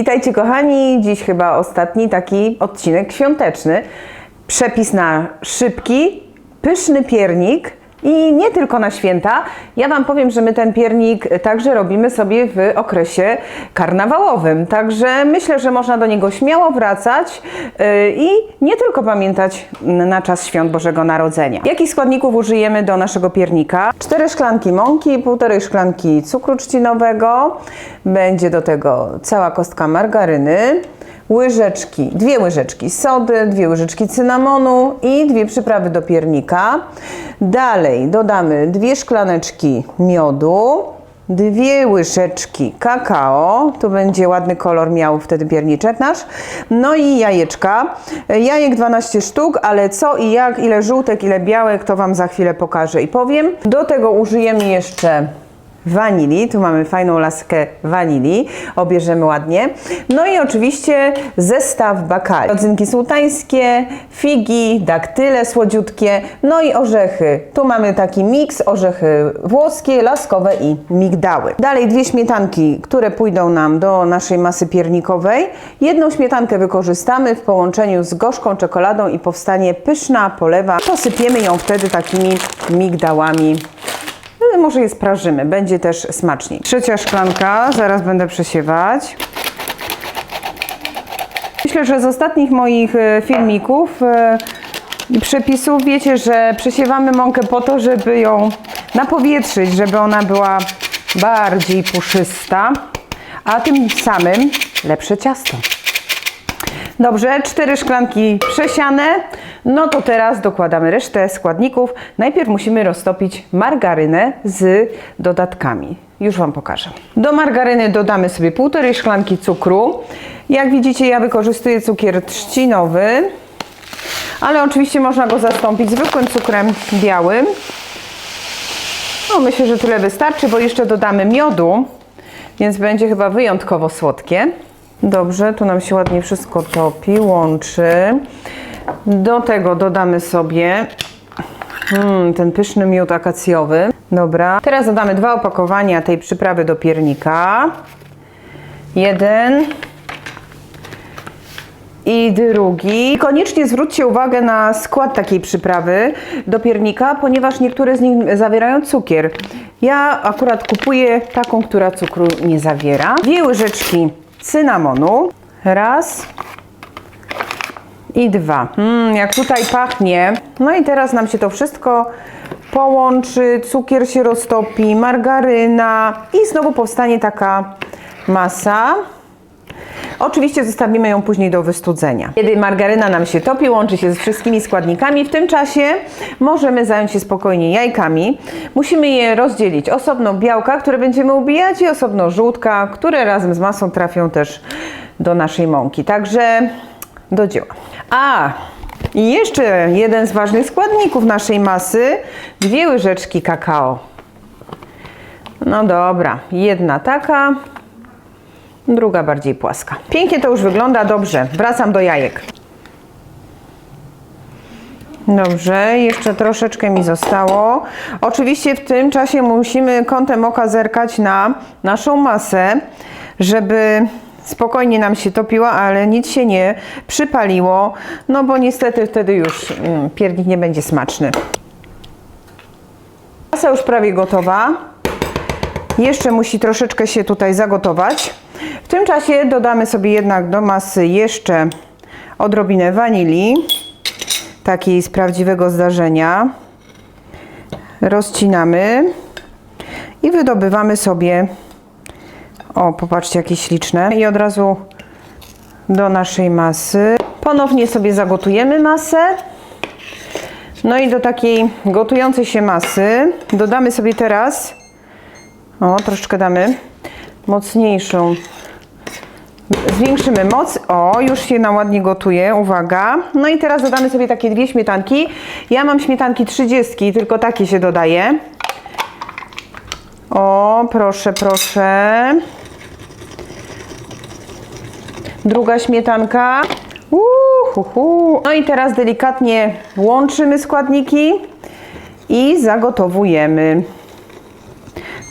Witajcie kochani, dziś chyba ostatni taki odcinek świąteczny. Przepis na szybki, pyszny piernik i nie tylko na święta. Ja Wam powiem, że my ten piernik także robimy sobie w okresie karnawałowym. Także myślę, że można do niego śmiało wracać yy, i nie tylko pamiętać na czas świąt Bożego Narodzenia. Jakich składników użyjemy do naszego piernika? 4 szklanki mąki, 1,5 szklanki cukru trzcinowego, będzie do tego cała kostka margaryny, łyżeczki, dwie łyżeczki sody, dwie łyżeczki cynamonu i dwie przyprawy do piernika. Dalej dodamy dwie szklaneczki miodu, dwie łyżeczki kakao, tu będzie ładny kolor miał wtedy pierniczek nasz, no i jajeczka. Jajek 12 sztuk, ale co i jak, ile żółtek, ile białek, to Wam za chwilę pokażę i powiem. Do tego użyjemy jeszcze wanilii. Tu mamy fajną laskę wanilii. Obierzemy ładnie. No i oczywiście zestaw bakali. Rodzynki sułtańskie, figi, daktyle słodziutkie, no i orzechy. Tu mamy taki miks, orzechy włoskie, laskowe i migdały. Dalej dwie śmietanki, które pójdą nam do naszej masy piernikowej. Jedną śmietankę wykorzystamy w połączeniu z gorzką czekoladą i powstanie pyszna polewa. Posypiemy ją wtedy takimi migdałami może je sprażymy, będzie też smaczniej. Trzecia szklanka, zaraz będę przesiewać. Myślę, że z ostatnich moich e, filmików e, i przepisów wiecie, że przesiewamy mąkę po to, żeby ją napowietrzyć, żeby ona była bardziej puszysta, a tym samym lepsze ciasto. Dobrze, cztery szklanki przesiane. No to teraz dokładamy resztę składników. Najpierw musimy roztopić margarynę z dodatkami. Już Wam pokażę. Do margaryny dodamy sobie półtorej szklanki cukru. Jak widzicie, ja wykorzystuję cukier trzcinowy, ale oczywiście można go zastąpić zwykłym cukrem białym. No myślę, że tyle wystarczy, bo jeszcze dodamy miodu, więc będzie chyba wyjątkowo słodkie. Dobrze, tu nam się ładnie wszystko topi, łączy. Do tego dodamy sobie hmm, ten pyszny miód akacjowy. Dobra. Teraz dodamy dwa opakowania tej przyprawy do piernika. Jeden i drugi. Koniecznie zwróćcie uwagę na skład takiej przyprawy do piernika, ponieważ niektóre z nich zawierają cukier. Ja akurat kupuję taką, która cukru nie zawiera. Dwie łyżeczki cynamonu. Raz i dwa. Mm, jak tutaj pachnie. No i teraz nam się to wszystko połączy, cukier się roztopi, margaryna i znowu powstanie taka masa. Oczywiście zostawimy ją później do wystudzenia. Kiedy margaryna nam się topi, łączy się z wszystkimi składnikami, w tym czasie możemy zająć się spokojnie jajkami. Musimy je rozdzielić. Osobno białka, które będziemy ubijać i osobno żółtka, które razem z masą trafią też do naszej mąki. Także do dzieła. A, i jeszcze jeden z ważnych składników naszej masy, dwie łyżeczki kakao. No dobra, jedna taka, druga bardziej płaska. Pięknie to już wygląda, dobrze. Wracam do jajek. Dobrze, jeszcze troszeczkę mi zostało. Oczywiście w tym czasie musimy kątem oka zerkać na naszą masę, żeby spokojnie nam się topiła, ale nic się nie przypaliło, no bo niestety wtedy już mm, piernik nie będzie smaczny. Masa już prawie gotowa. Jeszcze musi troszeczkę się tutaj zagotować. W tym czasie dodamy sobie jednak do masy jeszcze odrobinę wanilii, takiej z prawdziwego zdarzenia. Rozcinamy i wydobywamy sobie, o popatrzcie jakie śliczne, i od razu do naszej masy. Ponownie sobie zagotujemy masę. No i do takiej gotującej się masy dodamy sobie teraz, o troszeczkę damy, mocniejszą. Zwiększymy moc. O, już się nam ładnie gotuje. Uwaga. No i teraz dodamy sobie takie dwie śmietanki. Ja mam śmietanki 30, tylko takie się dodaje. O, proszę, proszę. Druga śmietanka. Uhuhu. No i teraz delikatnie łączymy składniki i zagotowujemy.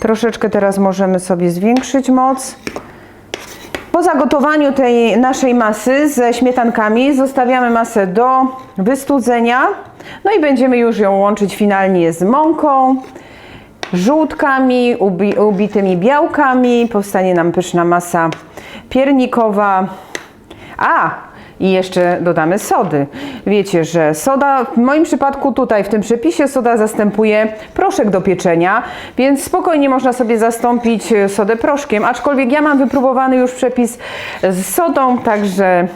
Troszeczkę teraz możemy sobie zwiększyć moc. Po zagotowaniu tej naszej masy ze śmietankami zostawiamy masę do wystudzenia. No i będziemy już ją łączyć finalnie z mąką, żółtkami, ubi, ubitymi białkami. Powstanie nam pyszna masa piernikowa. A, i jeszcze dodamy sody. Wiecie, że soda, w moim przypadku tutaj w tym przepisie soda zastępuje proszek do pieczenia, więc spokojnie można sobie zastąpić sodę proszkiem, aczkolwiek ja mam wypróbowany już przepis z sodą, także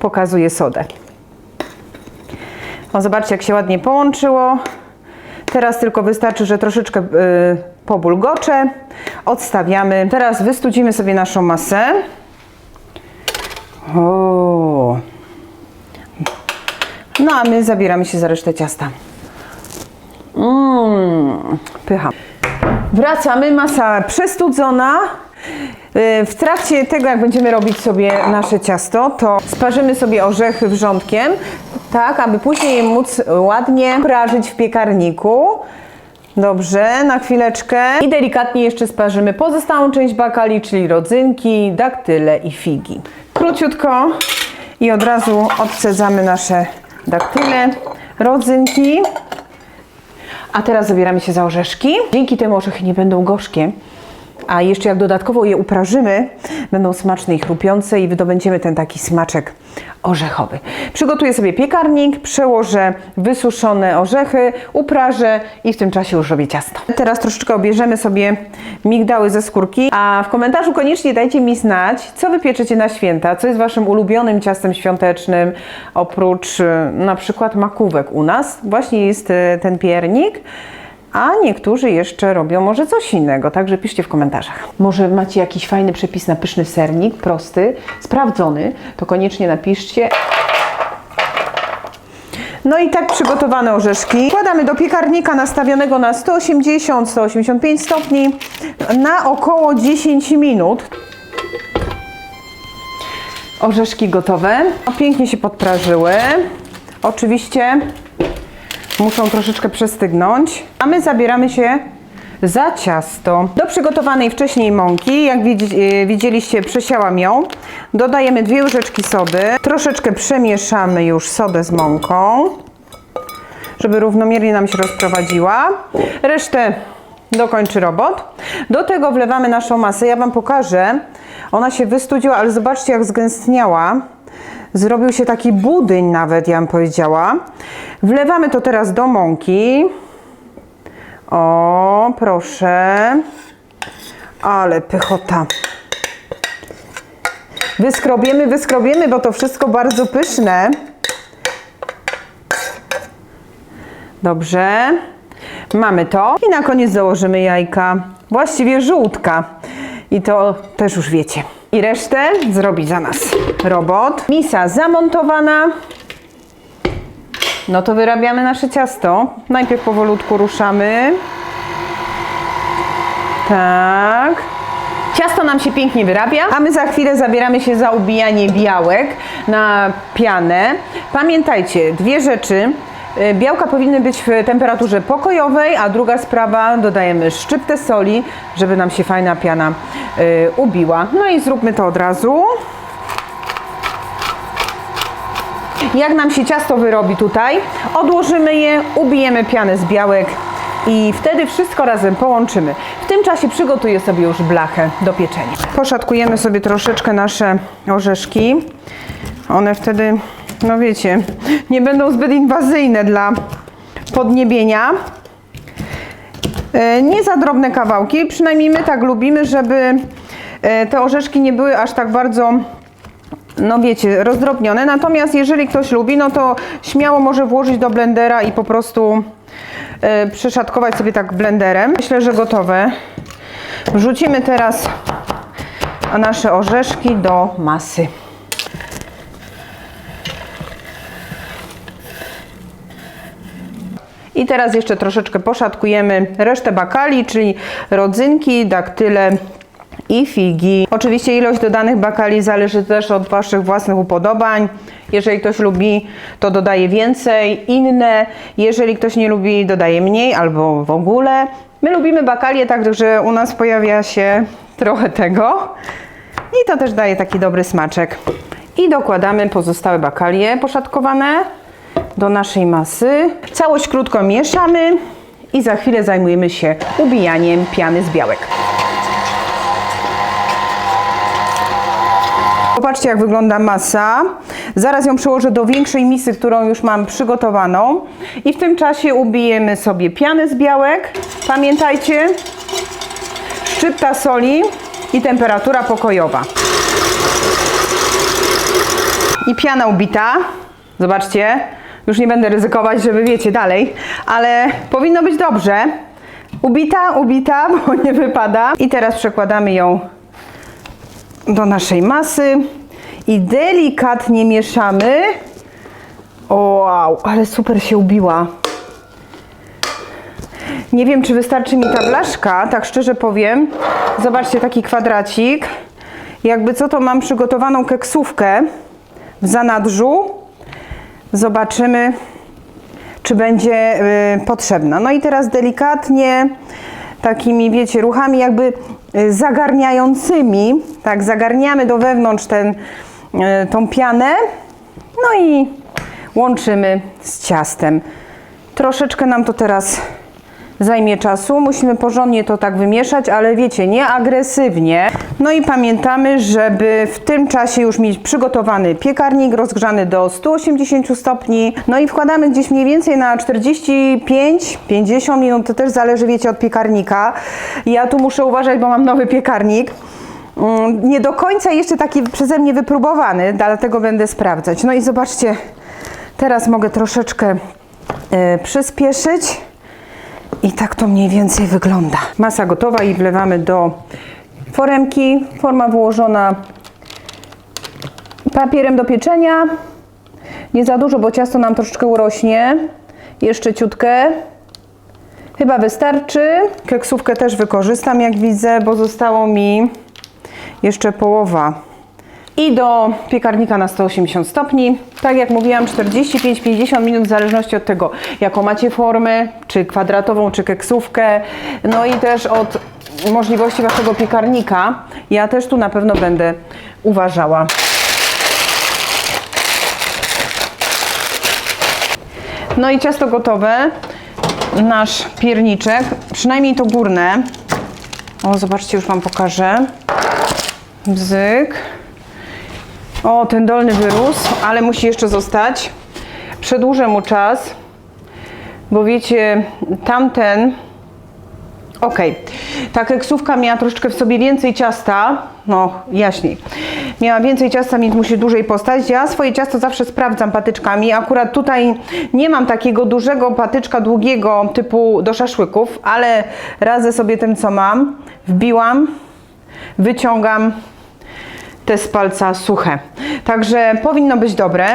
pokazuję sodę. O, zobaczcie, jak się ładnie połączyło. Teraz tylko wystarczy, że troszeczkę y, pobulgocze. Odstawiamy. Teraz wystudzimy sobie naszą masę. O. No a my zabieramy się za resztę ciasta. Mmm, pycha. Wracamy, masa przestudzona. Y, W trakcie tego, jak będziemy robić sobie nasze ciasto, to sparzymy sobie orzechy wrzątkiem, tak, aby później je móc ładnie prażyć w piekarniku. Dobrze, na chwileczkę. I delikatnie jeszcze sparzymy pozostałą część bakali, czyli rodzynki, daktyle i figi. Króciutko i od razu odcedzamy nasze daktyle, rodzynki. A teraz zabieramy się za orzeszki. Dzięki temu orzechy nie będą gorzkie. A jeszcze jak dodatkowo je uprażymy, będą smaczne i chrupiące i wydobędziemy ten taki smaczek orzechowy. Przygotuję sobie piekarnik, przełożę wysuszone orzechy, uprażę i w tym czasie już robię ciasto. Teraz troszeczkę obierzemy sobie migdały ze skórki, a w komentarzu koniecznie dajcie mi znać, co wy pieczecie na święta, co jest waszym ulubionym ciastem świątecznym, oprócz e, na przykład makówek u nas. Właśnie jest e, ten piernik. A niektórzy jeszcze robią może coś innego, także piszcie w komentarzach. Może macie jakiś fajny przepis na pyszny sernik, prosty, sprawdzony, to koniecznie napiszcie. No i tak przygotowane orzeszki wkładamy do piekarnika nastawionego na 180-185 stopni na około 10 minut. Orzeszki gotowe, pięknie się podprażyły. Oczywiście muszą troszeczkę przestygnąć. A my zabieramy się za ciasto. Do przygotowanej wcześniej mąki, jak e, widzieliście, przesiałam ją. Dodajemy dwie łyżeczki sody. Troszeczkę przemieszamy już sodę z mąką, żeby równomiernie nam się rozprowadziła. Resztę dokończy robot. Do tego wlewamy naszą masę. Ja Wam pokażę. Ona się wystudziła, ale zobaczcie jak zgęstniała. Zrobił się taki budyń nawet, ja bym powiedziała. Wlewamy to teraz do mąki. O, proszę. Ale pychota. Wyskrobiemy, wyskrobiemy, bo to wszystko bardzo pyszne. Dobrze. Mamy to. I na koniec założymy jajka. Właściwie żółtka. I to też już wiecie. I resztę zrobi za nas robot. Misa zamontowana. No to wyrabiamy nasze ciasto. Najpierw powolutku ruszamy. Tak. Ciasto nam się pięknie wyrabia, a my za chwilę zabieramy się za ubijanie białek na pianę. Pamiętajcie, dwie rzeczy. Y, Białka powinny być w temperaturze pokojowej, a druga sprawa, dodajemy szczyptę soli, żeby nam się fajna piana y, ubiła. No i zróbmy to od razu. Jak nam się ciasto wyrobi tutaj, odłożymy je, ubijemy pianę z białek i wtedy wszystko razem połączymy. W tym czasie przygotuję sobie już blachę do pieczenia. Poszatkujemy sobie troszeczkę nasze orzeszki. One wtedy, no wiecie, nie będą zbyt inwazyjne dla podniebienia. E, Nie za drobne kawałki, przynajmniej my tak lubimy, żeby e, te orzeszki nie były aż tak bardzo no wiecie, rozdrobnione. Natomiast jeżeli ktoś lubi, no to śmiało może włożyć do blendera i po prostu e, przeszatkować sobie tak blenderem. Myślę, że gotowe. Wrzucimy teraz nasze orzeszki do masy. I teraz jeszcze troszeczkę poszatkujemy resztę bakali, czyli rodzynki, daktyle i figi. Oczywiście ilość dodanych bakali zależy też od Waszych własnych upodobań. Jeżeli ktoś lubi, to dodaje więcej, inne. Jeżeli ktoś nie lubi, dodaje mniej albo w ogóle. My lubimy bakalie, także u nas pojawia się trochę tego. i to też daje taki dobry smaczek. I dokładamy pozostałe bakalie poszatkowane do naszej masy. Całość krótko mieszamy i za chwilę zajmujemy się ubijaniem piany z białek. Popatrzcie, jak wygląda masa. Zaraz ją przełożę do większej misy, którą już mam przygotowaną. I w tym czasie ubijemy sobie pianę z białek. Pamiętajcie, szczypta soli i temperatura pokojowa. I piana ubita. Zobaczcie, już nie będę ryzykować, żeby wiecie dalej, ale powinno być dobrze. Ubita, ubita, bo nie wypada. I teraz przekładamy ją do naszej masy i delikatnie mieszamy. Wow, ale super się ubiła. Nie wiem, czy wystarczy mi ta blaszka, tak szczerze powiem. Zobaczcie, taki kwadracik. Jakby co, to mam przygotowaną keksówkę w zanadrzu. Zobaczymy, czy będzie y, potrzebna. No i teraz delikatnie, takimi, wiecie, ruchami jakby y, zagarniającymi, tak, zagarniamy do wewnątrz ten, y, tą pianę, no i łączymy z ciastem. Troszeczkę nam to teraz zajmie czasu. Musimy porządnie to tak wymieszać, ale wiecie, nie agresywnie. No i pamiętamy, żeby w tym czasie już mieć przygotowany piekarnik rozgrzany do 180 stopni. No i wkładamy gdzieś mniej więcej na 45-50 minut. To też zależy, wiecie, od piekarnika. Ja tu muszę uważać, bo mam nowy piekarnik. Mm, Nie do końca jeszcze taki przeze mnie wypróbowany, dlatego będę sprawdzać. No i zobaczcie, teraz mogę troszeczkę e, przyspieszyć. I tak to mniej więcej wygląda. Masa gotowa i wlewamy do foremki. Forma wyłożona papierem do pieczenia. Nie za dużo, bo ciasto nam troszeczkę urośnie. Jeszcze ciutkę. Chyba wystarczy. Keksówkę też wykorzystam, jak widzę, bo zostało mi jeszcze połowa. I do piekarnika na 180 stopni. Tak jak mówiłam, 45-50 minut w zależności od tego, jaką macie formę, czy kwadratową, czy keksówkę. No i też od możliwości waszego piekarnika. Ja też tu na pewno będę uważała. No i ciasto gotowe. Nasz pierniczek, przynajmniej to górne. O, zobaczcie, już Wam pokażę. Bzyk. O, ten dolny wyrósł, ale musi jeszcze zostać. Przedłużę mu czas, bo wiecie, tamten. Ok, ta keksówka miała troszeczkę w sobie więcej ciasta, no jaśniej. Miała więcej ciasta, więc musi dłużej postać. Ja swoje ciasto zawsze sprawdzam patyczkami. Akurat tutaj nie mam takiego dużego patyczka długiego typu do szaszłyków, ale radzę sobie tym, co mam. Wbiłam, wyciągam te z palca suche. Także powinno być dobre.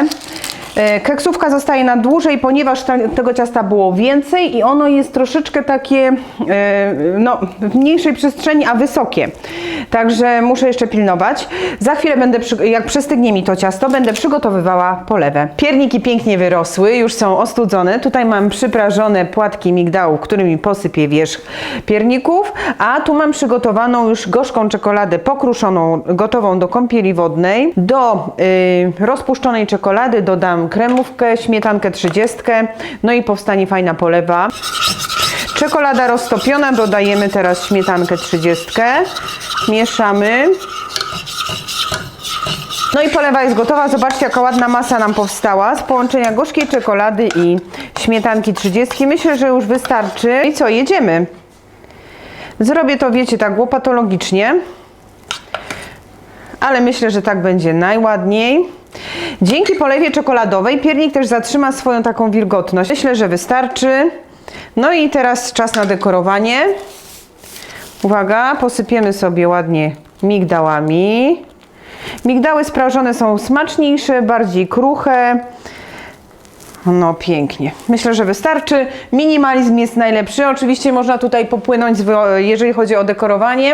E, Keksówka zostaje na dłużej, ponieważ ta, tego ciasta było więcej i ono jest troszeczkę takie e, no, w mniejszej przestrzeni, a wysokie. Także muszę jeszcze pilnować. Za chwilę będę, jak przestygnie mi to ciasto, będę przygotowywała polewę. Pierniki pięknie wyrosły, już są ostudzone. Tutaj mam przyprażone płatki migdału, którymi posypię wierzch pierników, a tu mam przygotowaną już gorzką czekoladę pokruszoną, gotową do kąpieli wodnej. Do y, rozpuszczonej czekolady dodam kremówkę, śmietankę 30, no i powstanie fajna polewa. Czekolada roztopiona, dodajemy teraz śmietankę 30, mieszamy. No i polewa jest gotowa. Zobaczcie, jaka ładna masa nam powstała z połączenia gorzkiej czekolady i śmietanki 30. Myślę, że już wystarczy. I co, jedziemy. Zrobię to, wiecie, tak łopatologicznie, ale myślę, że tak będzie najładniej. Dzięki polewie czekoladowej piernik też zatrzyma swoją taką wilgotność. Myślę, że wystarczy. No i teraz czas na dekorowanie. Uwaga, posypiemy sobie ładnie migdałami. Migdały sprażone są smaczniejsze, bardziej kruche. No pięknie. Myślę, że wystarczy. Minimalizm jest najlepszy. Oczywiście można tutaj popłynąć, jeżeli chodzi o dekorowanie,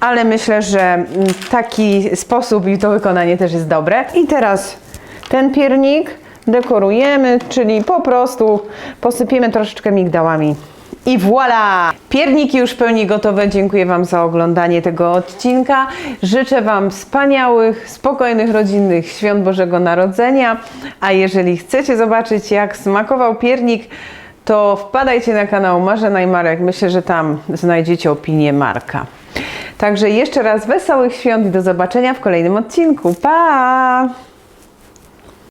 ale myślę, że mm, taki sposób i to wykonanie też jest dobre. I teraz ten piernik dekorujemy, czyli po prostu posypiemy troszeczkę migdałami I voilà! Pierniki już w pełni gotowe. Dziękuję Wam za oglądanie tego odcinka. Życzę Wam wspaniałych, spokojnych, rodzinnych świąt Bożego Narodzenia. A jeżeli chcecie zobaczyć, jak smakował piernik, to wpadajcie na kanał Marzena i Marek. Myślę, że tam znajdziecie opinię Marka. Także jeszcze raz wesołych świąt i do zobaczenia w kolejnym odcinku. Pa!